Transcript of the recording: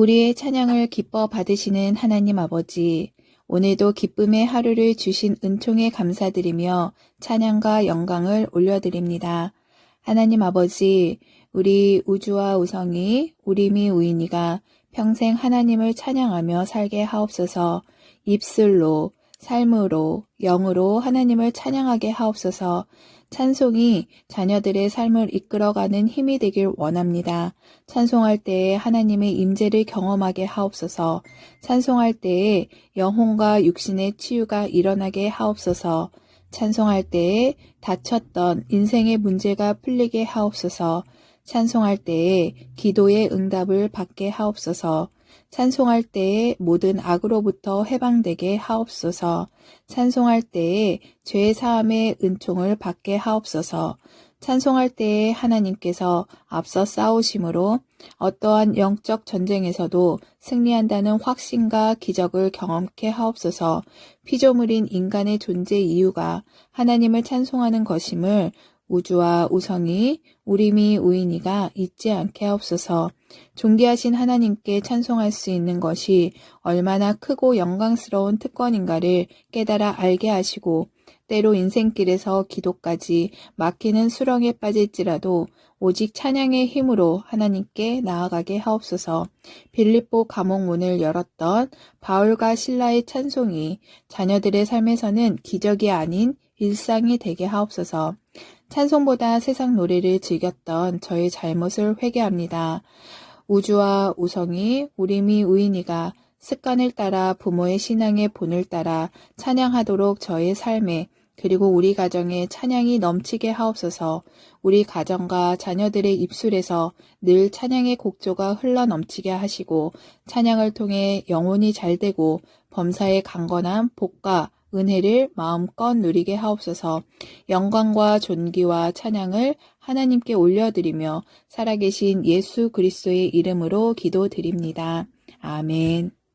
우리의 찬양을 기뻐 받으시는 하나님 아버지, 오늘도 기쁨의 하루를 주신 은총에 감사드리며 찬양과 영광을 올려드립니다. 하나님 아버지, 우리 우주와 우성이, 우리미 우인이가 평생 하나님을 찬양하며 살게 하옵소서 입술로, 삶으로, 영으로 하나님을 찬양하게 하옵소서 찬송이 자녀들의 삶을 이끌어가는 힘이 되길 원합니다. 찬송할 때에 하나님의 임재를 경험하게 하옵소서. 찬송할 때에 영혼과 육신의 치유가 일어나게 하옵소서. 찬송할 때에 다쳤던 인생의 문제가 풀리게 하옵소서. 찬송할 때에 기도의 응답을 받게 하옵소서. 찬송할 때에 모든 악으로부터 해방되게 하옵소서. 찬송할 때에 죄 사함의 은총을 받게 하옵소서. 찬송할 때에 하나님께서 앞서 싸우심으로 어떠한 영적 전쟁에서도 승리한다는 확신과 기적을 경험케 하옵소서. 피조물인 인간의 존재 이유가 하나님을 찬송하는 것임을 우주와 우성이 우림이 우인이가 잊지 않게 하옵소서. 존귀하신 하나님께 찬송할 수 있는 것이 얼마나 크고 영광스러운 특권인가를 깨달아 알게 하시고 때로 인생길에서 기도까지 막히는 수렁에 빠질지라도 오직 찬양의 힘으로 하나님께 나아가게 하옵소서. 빌립보 감옥 문을 열었던 바울과 신라의 찬송이 자녀들의 삶에서는 기적이 아닌 일상이 되게 하옵소서. 찬송보다 세상 노래를 즐겼던 저의 잘못을 회개합니다. 우주와 우성이 우림이 우인이가 습관을 따라 부모의 신앙의 본을 따라 찬양하도록 저의 삶에 그리고 우리 가정에 찬양이 넘치게 하옵소서 우리 가정과 자녀들의 입술에서 늘 찬양의 곡조가 흘러 넘치게 하시고 찬양을 통해 영혼이 잘되고 범사의 강건한 복과 은혜를 마음껏 누리게 하옵소서 영광과 존귀와 찬양을 하나님께 올려드리며 살아계신 예수 그리스도의 이름으로 기도드립니다. 아멘.